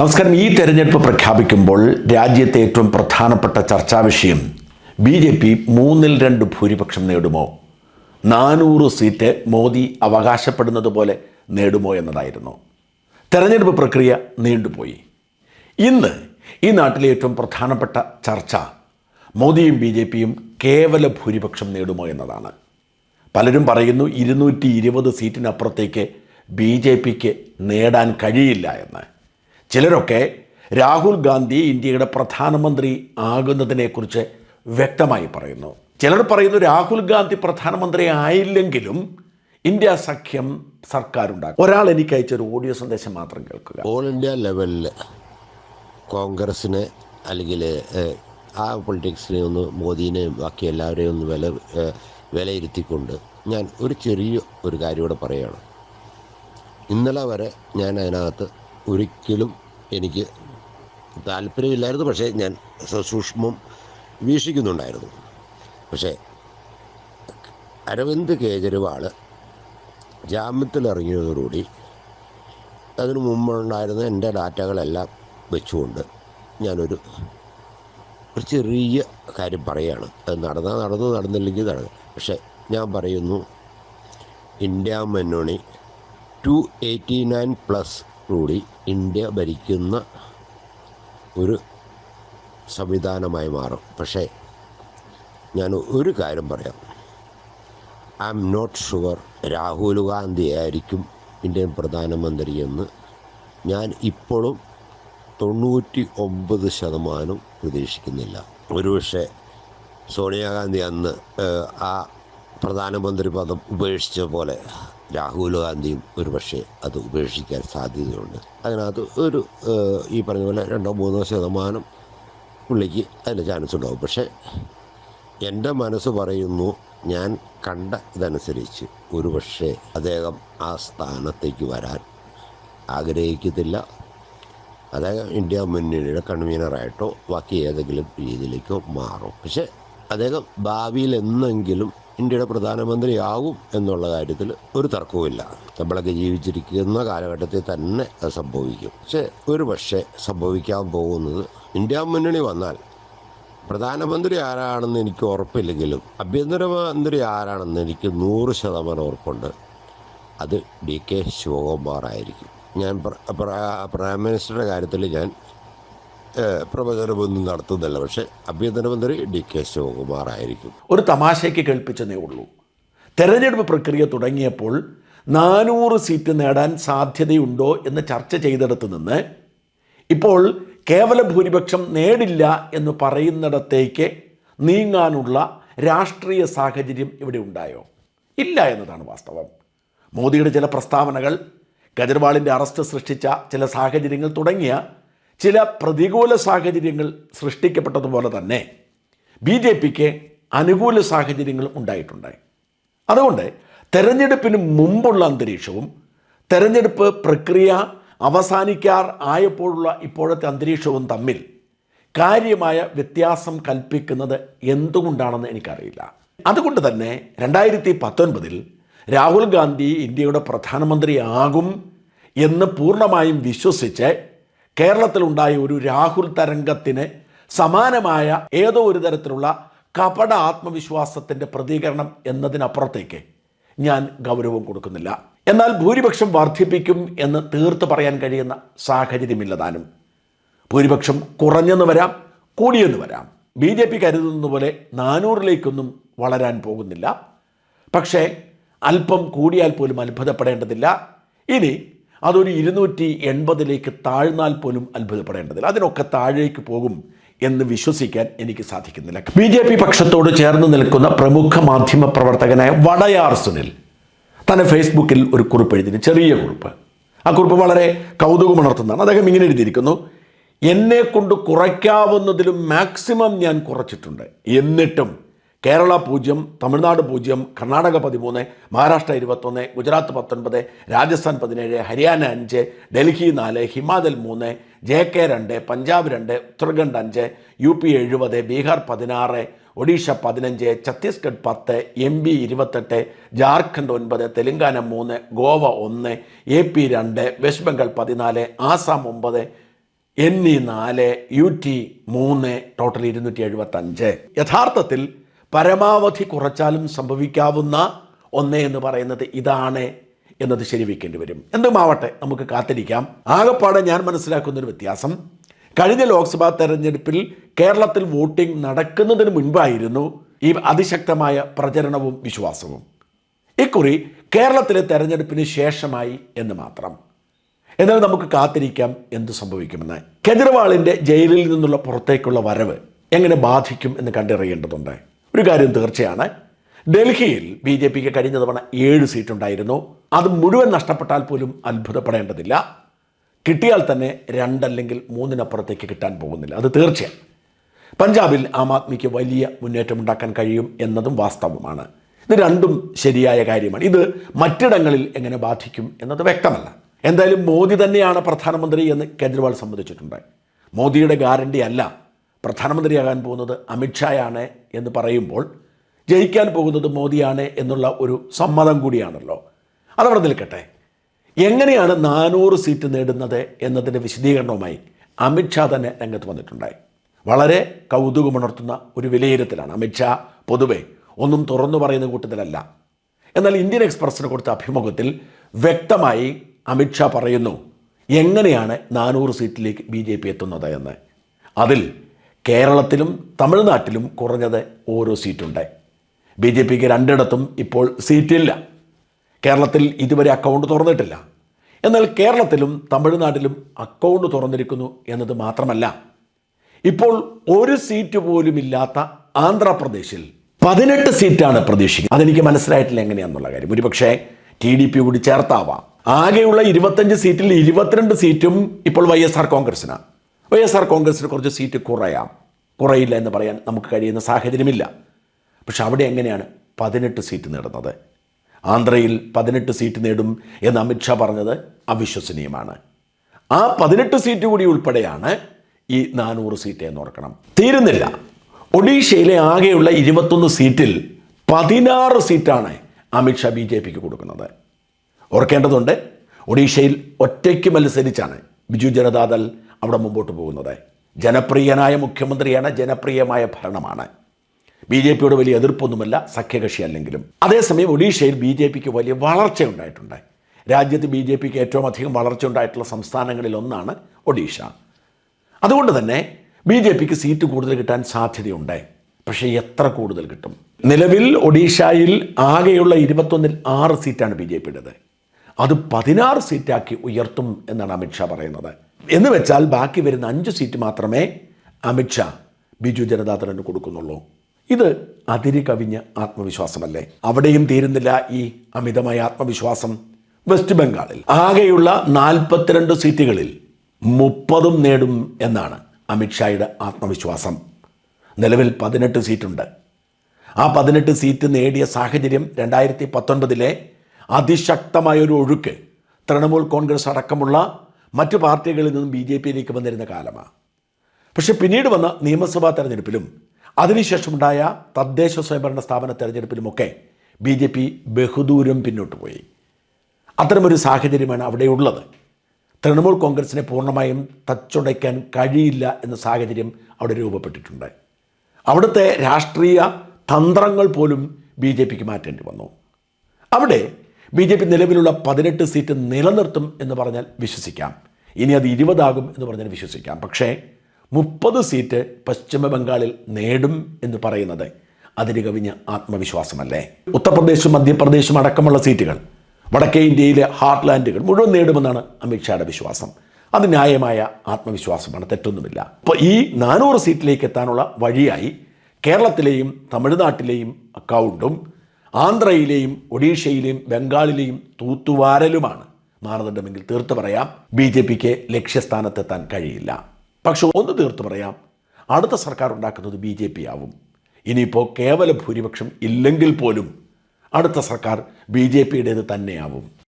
നമസ്കാരം. ഈ തെരഞ്ഞെടുപ്പ് പ്രഖ്യാപിക്കുമ്പോൾ രാജ്യത്തെ ഏറ്റവും പ്രധാനപ്പെട്ട ചർച്ചാ വിഷയം ബി ജെ പി മൂന്നിൽ രണ്ട് ഭൂരിപക്ഷം നേടുമോ? നാനൂറ് സീറ്റ് മോദി അവകാശപ്പെടുന്നത് പോലെ നേടുമോ എന്നതായിരുന്നു. തെരഞ്ഞെടുപ്പ് പ്രക്രിയ നീണ്ടുപോയി. ഇന്ന് ഈ നാട്ടിലെ ഏറ്റവും പ്രധാനപ്പെട്ട ചർച്ച മോദിയും ബി ജെ പിയും കേവല ഭൂരിപക്ഷം നേടുമോ എന്നതാണ്. പലരും പറയുന്നു ഇരുന്നൂറ്റി ഇരുപത് സീറ്റിനപ്പുറത്തേക്ക് ബി ജെ പിക്ക് നേടാൻ കഴിയില്ല എന്ന്. ചിലരൊക്കെ രാഹുൽ ഗാന്ധി ഇന്ത്യയുടെ പ്രധാനമന്ത്രി ആകുന്നതിനെക്കുറിച്ച് വ്യക്തമായി പറയുന്നു. ചിലർ പറയുന്നു രാഹുൽ ഗാന്ധി പ്രധാനമന്ത്രി ആയില്ലെങ്കിലും ഇന്ത്യ സഖ്യം സർക്കാരുണ്ടാക്കും. ഒരാൾ എനിക്ക് അയച്ചൊരു ഓഡിയോ സന്ദേശം മാത്രം കേൾക്കുക. ഓൾ ഇന്ത്യ ലെവലിൽ കോൺഗ്രസ്സിനെ അല്ലെങ്കിൽ ആ പൊളിറ്റിക്സിനെ ഒന്ന് മോദീനെയും ബാക്കി എല്ലാവരെയും ഒന്ന് വില വിലയിരുത്തിക്കൊണ്ട് ഞാൻ ഒരു ചെറിയ ഒരു കാര്യം കൂടെ പറയുകയാണ് ഇന്നലെ വരെ ഞാൻ അതിനകത്ത് ഒരിക്കലും എനിക്ക് താല്പര്യമില്ലായിരുന്നു പക്ഷേ ഞാൻ സസൂക്ഷ്മം വീക്ഷിക്കുന്നുണ്ടായിരുന്നു. പക്ഷേ അരവിന്ദ് കേജ്രിവാൾ ജാമ്യത്തിലിറങ്ങിയതോടുകൂടി അതിനു മുമ്പുണ്ടായിരുന്ന എന്റെ ഡാറ്റകളെല്ലാം വെച്ചുകൊണ്ട് ഞാനൊരു ഒരു ചെറിയ കാര്യം പറയുകയാണ്. അത് നടന്നാൽ നടന്നു നടന്നില്ലെങ്കിൽ നടന്നു പക്ഷേ ഞാൻ പറയുന്നു ഇന്ത്യ മുന്നണി ടു എയ്റ്റി നയൻ പ്ലസ് കൂടി ഇന്ത്യ ഭരിക്കുന്ന ഒരു സംവിധാനമായി മാറും. പക്ഷേ ഞാൻ ഒരു കാര്യം പറയാം. I'm not sure Rahul Gandhi ആയിരിക്കും ഇന്ത്യൻ പ്രധാനമന്ത്രി എന്ന് ഞാൻ ഇപ്പോഴും തൊണ്ണൂറ്റി ഒമ്പത് ശതമാനം പ്രതീക്ഷിക്കുന്നില്ല. ഒരുപക്ഷെ സോണിയാഗാന്ധി അന്ന് ആ പ്രധാനമന്ത്രി പദം ഉപേക്ഷിച്ച പോലെ രാഹുൽ ഗാന്ധിയും ഒരുപക്ഷെ അത് ഉപേക്ഷിക്കാൻ സാധ്യതയുണ്ട്. അതിനകത്ത് ഒരു ഈ പറഞ്ഞ പോലെ രണ്ടോ മൂന്നോ ശതമാനം പുള്ളിക്ക് അതിന് ചാൻസ് ഉണ്ടാവും. പക്ഷേ എന്റെ മനസ്സ് പറയുന്നു ഞാൻ കണ്ട ഇതനുസരിച്ച് ഒരുപക്ഷെ അദ്ദേഹം ആ സ്ഥാനത്തേക്ക് വരാൻ ആഗ്രഹിക്കത്തില്ല. അദ്ദേഹം ഇന്ത്യ മുന്നണിയുടെ കൺവീനറായിട്ടോ ബാക്കി ഏതെങ്കിലും രീതിയിലേക്കോ മാറും. പക്ഷേ അദ്ദേഹം ഭാവിയിൽ എന്നെങ്കിലും ഇന്ത്യയുടെ പ്രധാനമന്ത്രിയാകും എന്നുള്ള കാര്യത്തിൽ ഒരു തർക്കവുമില്ല. നമ്മളൊക്കെ ജീവിച്ചിരിക്കുന്ന കാലഘട്ടത്തിൽ തന്നെ അത് സംഭവിക്കും. പക്ഷേ ഒരു പക്ഷേ സംഭവിക്കാൻ പോകുന്നത് ഇന്ത്യ മുന്നണി വന്നാൽ പ്രധാനമന്ത്രി ആരാണെന്ന് എനിക്ക് ഉറപ്പില്ലെങ്കിലും ആഭ്യന്തരമന്ത്രി ആരാണെന്ന് എനിക്ക് നൂറ് ശതമാനം ഉറപ്പുണ്ട്. അത് ഡി കെ ശിവകുമാർ ആയിരിക്കും. ഞാൻ പ്ര- മിനിസ്റ്ററുടെ കാര്യത്തിൽ ഞാൻ പ്രവചനമൊന്നും നടത്തുന്നില്ല പക്ഷേ ആഭ്യന്തരമന്ത്രി ഡി കെ ശിവകുമാർ ആയിരിക്കും. ഒരു തമാശയ്ക്ക് കേൾപ്പിച്ചെന്നേ ഉള്ളൂ. തെരഞ്ഞെടുപ്പ് പ്രക്രിയ തുടങ്ങിയപ്പോൾ നാനൂറ് സീറ്റ് നേടാൻ സാധ്യതയുണ്ടോ എന്ന് ചർച്ച ചെയ്തെടുത്ത് നിന്ന് ഇപ്പോൾ കേവല ഭൂരിപക്ഷം നേടില്ല എന്ന് പറയുന്നിടത്തേക്ക് നീങ്ങാനുള്ള രാഷ്ട്രീയ സാഹചര്യം ഇവിടെ ഉണ്ടായോ? ഇല്ല എന്നതാണ് വാസ്തവം. മോദിയുടെ ചില പ്രസ്താവനകൾ കെജ്രിവാളിന്റെ അറസ്റ്റ് സൃഷ്ടിച്ച ചില സാഹചര്യങ്ങൾ തുടങ്ങിയ ചില പ്രതികൂല സാഹചര്യങ്ങൾ സൃഷ്ടിക്കപ്പെട്ടതുപോലെ തന്നെ ബി ജെ പിക്ക് അനുകൂല സാഹചര്യങ്ങളും ഉണ്ടായിട്ടുണ്ടായി. അതുകൊണ്ട് തെരഞ്ഞെടുപ്പിന് മുമ്പുള്ള അന്തരീക്ഷവും തെരഞ്ഞെടുപ്പ് പ്രക്രിയ അവസാനിക്കാർ ആയപ്പോഴുള്ള ഇപ്പോഴത്തെ അന്തരീക്ഷവും തമ്മിൽ കാര്യമായ വ്യത്യാസം കൽപ്പിക്കുന്നത് എന്തുകൊണ്ടാണെന്ന് എനിക്കറിയില്ല. അതുകൊണ്ട് തന്നെ രണ്ടായിരത്തി പത്തൊൻപതിൽ രാഹുൽ ഗാന്ധി ഇന്ത്യയുടെ പ്രധാനമന്ത്രിയാകും എന്ന് പൂർണമായും വിശ്വസിച്ച് കേരളത്തിലുണ്ടായ ഒരു രാഹുൽ തരംഗത്തിന് സമാനമായ ഏതോ ഒരു തരത്തിലുള്ള കപട ആത്മവിശ്വാസത്തിന്റെ പ്രതികരണം എന്നതിനപ്പുറത്തേക്ക് ഞാൻ ഗൗരവം കൊടുക്കുന്നില്ല. എന്നാൽ ഭൂരിപക്ഷം വർദ്ധിപ്പിക്കും എന്ന് തീർത്ത് പറയാൻ കഴിയുന്ന സാഹചര്യമില്ലതാനും ഭൂരിപക്ഷം കുറഞ്ഞെന്ന് വരാം കൂടിയെന്ന് വരാം. ബി ജെ പി കരുതുന്നത് പോലെ നാനൂറിലേക്കൊന്നും വളരാൻ പോകുന്നില്ല. പക്ഷേ അല്പം കൂടിയാൽ പോലും അത്ഭുതപ്പെടേണ്ടതില്ല. ഇനി അതൊരു ഇരുന്നൂറ്റി എൺപതിലേക്ക് താഴ്ന്നാൽ പോലും അത്ഭുതപ്പെടേണ്ടതില്ല. അതിനൊക്കെ താഴേക്ക് പോകും എന്ന് വിശ്വസിക്കാൻ എനിക്ക് സാധിക്കുന്നില്ല. ബി ജെ പി പക്ഷത്തോട് ചേർന്ന് നിൽക്കുന്ന പ്രമുഖ മാധ്യമ പ്രവർത്തകനായ വടയാർ സുനിൽ തന്നെ ഫേസ്ബുക്കിൽ ഒരു കുറിപ്പ് എഴുതി ചെറിയ കുറിപ്പ്. ആ കുറിപ്പ് വളരെ കൗതുകമുണർത്തുന്നതാണ്. അദ്ദേഹം ഇങ്ങനെ എഴുതിയിരിക്കുന്നു എന്നെ കൊണ്ട് കുറയ്ക്കാവുന്നതിലും മാക്സിമം ഞാൻ കുറച്ചിട്ടുണ്ട്. എന്നിട്ടും കേരള പൂജ്യം തമിഴ്നാട് പൂജ്യം കർണാടക പതിമൂന്ന് മഹാരാഷ്ട്ര ഇരുപത്തൊന്ന് ഗുജറാത്ത് പത്തൊൻപത് രാജസ്ഥാൻ പതിനേഴ് ഹരിയാന അഞ്ച് ഡൽഹി നാല് ഹിമാചൽ മൂന്ന് ജെ കെ രണ്ട് പഞ്ചാബ് രണ്ട് ഉത്തരാഖണ്ഡ് അഞ്ച് യു പി എഴുപത് ബീഹാർ പതിനാറ് ഒഡീഷ പതിനഞ്ച് ഛത്തീസ്ഗഡ് പത്ത് എം പി ഇരുപത്തെട്ട് ജാർഖണ്ഡ് ഒൻപത് തെലങ്കാന മൂന്ന് ഗോവ ഒന്ന് എ പി രണ്ട് വെസ്റ്റ് ബംഗാൾ പതിനാല് ആസാം ഒമ്പത് എന്നീ നാല് യു ടി മൂന്ന് ടോട്ടൽ ഇരുന്നൂറ്റി എഴുപത്തഞ്ച്. യഥാർത്ഥത്തിൽ പരമാവധി കുറച്ചാലും സംഭവിക്കാവുന്ന ഒന്നേ എന്ന് പറയുന്നത് ഇതാണ് എന്നത് ശരിവെക്കേണ്ടി വരും. എന്തുമാവട്ടെ നമുക്ക് കാത്തിരിക്കാം. ആകെപ്പാടെ ഞാൻ മനസ്സിലാക്കുന്നൊരു വ്യത്യാസം. കഴിഞ്ഞ ലോക്സഭാ തെരഞ്ഞെടുപ്പിൽ കേരളത്തിൽ വോട്ടിംഗ് നടക്കുന്നതിന് മുൻപായിരുന്നു ഈ അതിശക്തമായ പ്രചരണവും വിശ്വാസവും. ഇക്കുറി കേരളത്തിലെ തെരഞ്ഞെടുപ്പിന് ശേഷമായി എന്ന് മാത്രം. എന്നാൽ നമുക്ക് കാത്തിരിക്കാം എന്ത് സംഭവിക്കുമെന്ന്. കെജ്രിവാളിന്റെ ജയിലിൽ നിന്നുള്ള പുറത്തേക്കുള്ള വരവ് എങ്ങനെ ബാധിക്കും എന്ന് കണ്ടറിയേണ്ടതുണ്ട്. ഒരു കാര്യം തീർച്ചയാണ്. ഡൽഹിയിൽ ബി ജെ പിക്ക് കഴിഞ്ഞ തവണ ഏഴ് സീറ്റുണ്ടായിരുന്നു. അത് മുഴുവൻ നഷ്ടപ്പെട്ടാൽ പോലും അത്ഭുതപ്പെടേണ്ടതില്ല. കിട്ടിയാൽ തന്നെ രണ്ടല്ലെങ്കിൽ മൂന്നിനപ്പുറത്തേക്ക് കിട്ടാൻ പോകുന്നില്ല. അത് തീർച്ചയാണ്. പഞ്ചാബിൽ ആം ആദ്മിക്ക് വലിയ മുന്നേറ്റമുണ്ടാക്കാൻ കഴിയും എന്നതും വാസ്തവമാണ്. ഇത് രണ്ടും ശരിയായ കാര്യമാണ്. ഇത് മറ്റിടങ്ങളിൽ എങ്ങനെ ബാധിക്കും എന്നത് വ്യക്തമല്ല. എന്തായാലും മോദി തന്നെയാണ് പ്രധാനമന്ത്രി എന്ന് കേജ്രിവാൾ സമ്മതിച്ചിട്ടുണ്ട്. മോദിയുടെ ഗ്യാരണ്ടി അല്ല. പ്രധാനമന്ത്രിയാകാൻ പോകുന്നത് അമിത്ഷായാണ് എന്ന് പറയുമ്പോൾ ജയിക്കാൻ പോകുന്നത് മോദിയാണ് എന്നുള്ള ഒരു സമ്മതം കൂടിയാണല്ലോ. അതവിടെ നിൽക്കട്ടെ. എങ്ങനെയാണ് നാനൂറ് സീറ്റ് നേടുന്നത് എന്നതിന്റെ വിശദീകരണവുമായി അമിത്ഷാ തന്നെ രംഗത്ത് വന്നിട്ടുണ്ടായി വളരെ കൗതുകമുണർത്തുന്ന ഒരു വിലയിരുത്തലാണ് അമിത്ഷാ പൊതുവെ ഒന്നും തുറന്നു പറയുന്ന കൂട്ടത്തിലല്ല. എന്നാൽ ഇന്ത്യൻ എക്സ്പ്രസ്സിന് കൊടുത്ത അഭിമുഖത്തിൽ വ്യക്തമായി അമിത്ഷാ പറയുന്നു എങ്ങനെയാണ് നാനൂറ് സീറ്റിലേക്ക് ബി ജെ പി എത്തുന്നത് എന്ന്. അതിൽ കേരളത്തിലും തമിഴ്നാട്ടിലും കുറഞ്ഞത് ഓരോ സീറ്റുണ്ട്. ബി ജെ പിക്ക് രണ്ടിടത്തും ഇപ്പോൾ സീറ്റില്ല. കേരളത്തിൽ ഇതുവരെ അക്കൗണ്ട് തുറന്നിട്ടില്ല. എന്നാൽ കേരളത്തിലും തമിഴ്നാട്ടിലും അക്കൗണ്ട് തുറന്നിരിക്കുന്നു എന്നത് മാത്രമല്ല. ഇപ്പോൾ ഒരു സീറ്റ് പോലും ഇല്ലാത്ത ആന്ധ്രാപ്രദേശിൽ പതിനെട്ട് സീറ്റാണ് പ്രതീക്ഷിക്കുന്നത്. അതെനിക്ക് മനസ്സിലായിട്ടില്ല എങ്ങനെയാണെന്നുള്ള കാര്യം. ഒരുപക്ഷെ ടി ഡി പി കൂടി ചേർത്താവാം. ആകെയുള്ള ഇരുപത്തഞ്ച് സീറ്റിൽ ഇരുപത്തിരണ്ട് സീറ്റും ഇപ്പോൾ വൈ എസ് ആർ കോൺഗ്രസിനാണ് വൈ എസ് ആർ കോൺഗ്രസ്സിന് കുറച്ച് സീറ്റ് കുറയാം. കുറയില്ല എന്ന് പറയാൻ നമുക്ക് കഴിയുന്ന സാഹചര്യമില്ല. പക്ഷെ അവിടെ എങ്ങനെയാണ് പതിനെട്ട് സീറ്റ് നേടുന്നത്? ആന്ധ്രയിൽ പതിനെട്ട് സീറ്റ് നേടും എന്ന് അമിത്ഷാ പറഞ്ഞത് അവിശ്വസനീയമാണ്. ആ പതിനെട്ട് സീറ്റ് കൂടി ഉൾപ്പെടെയാണ് ഈ നാനൂറ് സീറ്റ് എന്ന് ഓർക്കണം. തീരുന്നില്ല. ഒഡീഷയിലെ ആകെയുള്ള ഇരുപത്തൊന്ന് സീറ്റിൽ പതിനാറ് സീറ്റാണ് അമിത്ഷാ ബി ജെ പിക്ക് കൊടുക്കുന്നത്. ഓർക്കേണ്ടതുണ്ട് ഒഡീഷയിൽ ഒറ്റയ്ക്ക് മത്സരിച്ചാണ് ബിജു ജനതാദൾ അവിടെ മുമ്പോട്ട് പോകുന്നത്. ജനപ്രിയനായ മുഖ്യമന്ത്രിയാണ് ജനപ്രിയമായ ഭരണമാണ്. ബി ജെ പിയോട് വലിയ എതിർപ്പൊന്നുമല്ല സഖ്യകക്ഷി അല്ലെങ്കിലും. അതേസമയം ഒഡീഷയിൽ ബി ജെ പിക്ക് വലിയ വളർച്ച ഉണ്ടായിട്ടുണ്ട് രാജ്യത്ത് ബി ജെ പിക്ക് ഏറ്റവും അധികം വളർച്ച ഉണ്ടായിട്ടുള്ള സംസ്ഥാനങ്ങളിൽ ഒന്നാണ് ഒഡീഷ. അതുകൊണ്ട് തന്നെ ബി ജെ പിക്ക് സീറ്റ് കൂടുതൽ കിട്ടാൻ സാധ്യതയുണ്ട്. പക്ഷേ എത്ര കൂടുതൽ കിട്ടും? നിലവിൽ ഒഡീഷയിൽ ആകെയുള്ള ഇരുപത്തൊന്നിൽ ആറ് സീറ്റാണ് ബി ജെ പിയുടേത്. അത് പതിനാറ് സീറ്റാക്കി ഉയർത്തും എന്നാണ് അമിത്ഷാ പറയുന്നത്. എന്ന് വെച്ചാൽ ബാക്കി വരുന്ന അഞ്ച് സീറ്റ് മാത്രമേ അമിത്ഷാ ബിജു ജനതാദളിന് കൊടുക്കുന്നുള്ളൂ. ഇത് അതിര് കവിഞ്ഞ ആത്മവിശ്വാസമല്ലേ? അവിടെയും തീരുന്നില്ല ഈ അമിതമായ ആത്മവിശ്വാസം. വെസ്റ്റ് ബംഗാളിൽ ആകെയുള്ള നാൽപ്പത്തിരണ്ട് സീറ്റുകളിൽ മുപ്പതും നേടും എന്നാണ് അമിത്ഷായുടെ ആത്മവിശ്വാസം. നിലവിൽ പതിനെട്ട് സീറ്റുണ്ട്. ആ പതിനെട്ട് സീറ്റ് നേടിയ സാഹചര്യം രണ്ടായിരത്തി പത്തൊൻപതിലെ അതിശക്തമായൊരു ഒഴുക്ക് തൃണമൂൽ കോൺഗ്രസ് അടക്കമുള്ള മറ്റു പാർട്ടികളിൽ നിന്നും ബി ജെ പിയിലേക്ക് വന്നിരുന്ന കാലമാണ് പക്ഷെ പിന്നീട് വന്ന നിയമസഭാ തെരഞ്ഞെടുപ്പിലും അതിനുശേഷമുണ്ടായ തദ്ദേശ സ്വയംഭരണ സ്ഥാപന തെരഞ്ഞെടുപ്പിലുമൊക്കെ ബി ജെ പി ബഹുദൂരം പിന്നോട്ട് പോയി. അത്തരമൊരു സാഹചര്യമാണ് അവിടെയുള്ളത്. തൃണമൂൽ കോൺഗ്രസിനെ പൂർണമായും തച്ചുടയ്ക്കാൻ കഴിയില്ല എന്ന സാഹചര്യം അവിടെ രൂപപ്പെട്ടിട്ടുണ്ട്. അവിടുത്തെ രാഷ്ട്രീയ തന്ത്രങ്ങൾ പോലും ബി ജെ പിക്ക് മാറ്റേണ്ടി വന്നു. അവിടെ ബി ജെ പി നിലവിലുള്ള പതിനെട്ട് സീറ്റ് നിലനിർത്തും എന്ന് പറഞ്ഞാൽ വിശ്വസിക്കാം. ഇനി അത് ഇരുപതാകും എന്ന് പറഞ്ഞാൽ വിശ്വസിക്കാം. പക്ഷേ മുപ്പത് സീറ്റ് പശ്ചിമ ബംഗാളിൽ നേടും എന്ന് പറയുന്നത് അതിന് കവിഞ്ഞ ആത്മവിശ്വാസമല്ലേ? ഉത്തർപ്രദേശും മധ്യപ്രദേശും അടക്കമുള്ള സീറ്റുകൾ വടക്കേ ഇന്ത്യയിലെ ഹാർട്ട് ലാൻഡുകൾ മുഴുവൻ നേടുമെന്നാണ് അമിത്ഷായുടെ വിശ്വാസം. അത് ന്യായമായ ആത്മവിശ്വാസമാണ് തെറ്റൊന്നുമില്ല. അപ്പോൾ ഈ നാനൂറ് സീറ്റിലേക്ക് എത്താനുള്ള വഴിയായി കേരളത്തിലെയും തമിഴ്നാട്ടിലെയും അക്കൗണ്ടും ആന്ധ്രയിലെയും ഒഡീഷയിലെയും ബംഗാളിലെയും തൂത്തുവാരലുമാണ്. മാനദണ്ഡമെങ്കിൽ തീർത്തു പറയാം ബി ജെ പിക്ക് ലക്ഷ്യസ്ഥാനത്തെത്താൻ കഴിയില്ല. പക്ഷെ ഒന്ന് തീർത്തു പറയാം അടുത്ത സർക്കാർ ഉണ്ടാക്കുന്നത് ബി ജെ പി ആവും ഇനിയിപ്പോൾ കേവല ഭൂരിപക്ഷം ഇല്ലെങ്കിൽ പോലും അടുത്ത സർക്കാർ ബി ജെ പിയുടേത് തന്നെയാവും.